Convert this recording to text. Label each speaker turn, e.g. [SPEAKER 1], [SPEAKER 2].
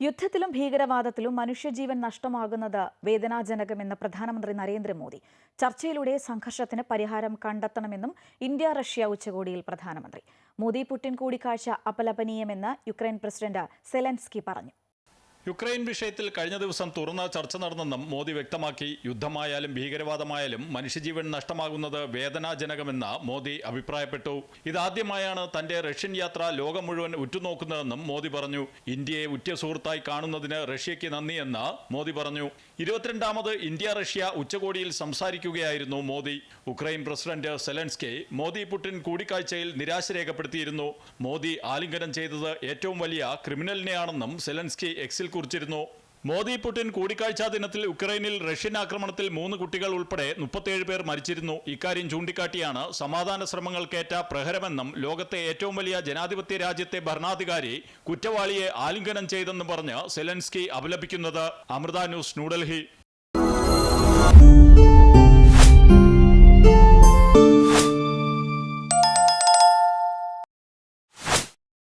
[SPEAKER 1] യുദ്ധത്തിലും ഭീകരവാദത്തിലും മനുഷ്യജീവൻ നഷ്ടമാകുന്നത് വേദനാജനകമെന്ന് പ്രധാനമന്ത്രി നരേന്ദ്രമോദി. ചർച്ചയിലൂടെ സംഘർഷത്തിന് പരിഹാരം കണ്ടെത്തണമെന്നും ഇന്ത്യ റഷ്യ ഉച്ചകോടിയിൽ പ്രധാനമന്ത്രി. മോദി പുടിൻ കൂടിക്കാഴ്ച അപലപനീയമെന്ന് യുക്രൈൻ പ്രസിഡന്റ് സെലൻസ്കി പറഞ്ഞു.
[SPEAKER 2] യുക്രൈൻ വിഷയത്തിൽ കഴിഞ്ഞ ദിവസം തുറന്ന ചർച്ച നടന്നെന്നും മോദി വ്യക്തമാക്കി. യുദ്ധമായാലും ഭീകരവാദമായാലും മനുഷ്യജീവൻ നഷ്ടമാകുന്നത് വേദനാജനകമെന്ന് മോദി അഭിപ്രായപ്പെട്ടു. ഇതാദ്യമായാണ് തന്റെ റഷ്യൻ യാത്ര ലോകം മുഴുവൻ ഉറ്റുനോക്കുന്നതെന്നും മോദി പറഞ്ഞു. ഇന്ത്യയെ ഉറ്റ സുഹൃത്തായി കാണുന്നതിന് റഷ്യയ്ക്ക് നന്ദിയെന്ന് മോദി പറഞ്ഞു. ഇരുപത്തിരണ്ടാമത് ഇന്ത്യ റഷ്യ ഉച്ചകോടിയിൽ സംസാരിക്കുകയായിരുന്നു Modi. Ukraine president Zelensky Modi Putin കൂടിക്കാഴ്ചയിൽ നിരാശ രേഖപ്പെടുത്തിയിരുന്നു മോദി ആലിംഗനം ചെയ്തത് ഏറ്റവും വലിയ ക്രിമിനലിനെയാണെന്നും സെലൻസ്കി എക്സിൽ കുറിച്ചിരുന്നു. മോദി പുടിൻ കൂടിക്കാഴ്ചാ ദിനത്തിൽ ഉക്രൈനിൽ റഷ്യൻ ആക്രമണത്തിൽ മൂന്ന് കുട്ടികൾ ഉൾപ്പെടെ മുപ്പത്തിയേഴ് പേർ മരിച്ചിരുന്നു. ഇക്കാര്യം ചൂണ്ടിക്കാട്ടിയാണ് സമാധാന ശ്രമങ്ങൾക്കേറ്റ പ്രഹരമെന്നും ലോകത്തെ ഏറ്റവും വലിയ ജനാധിപത്യ രാജ്യത്തെ ഭരണാധികാരി കുറ്റവാളിയെ ആലിംഗനം ചെയ്തെന്നും പറഞ്ഞ് സെലൻസ്കി അപലപിക്കുന്നത്. അമൃത ന്യൂസ് ന്യൂഡൽഹി.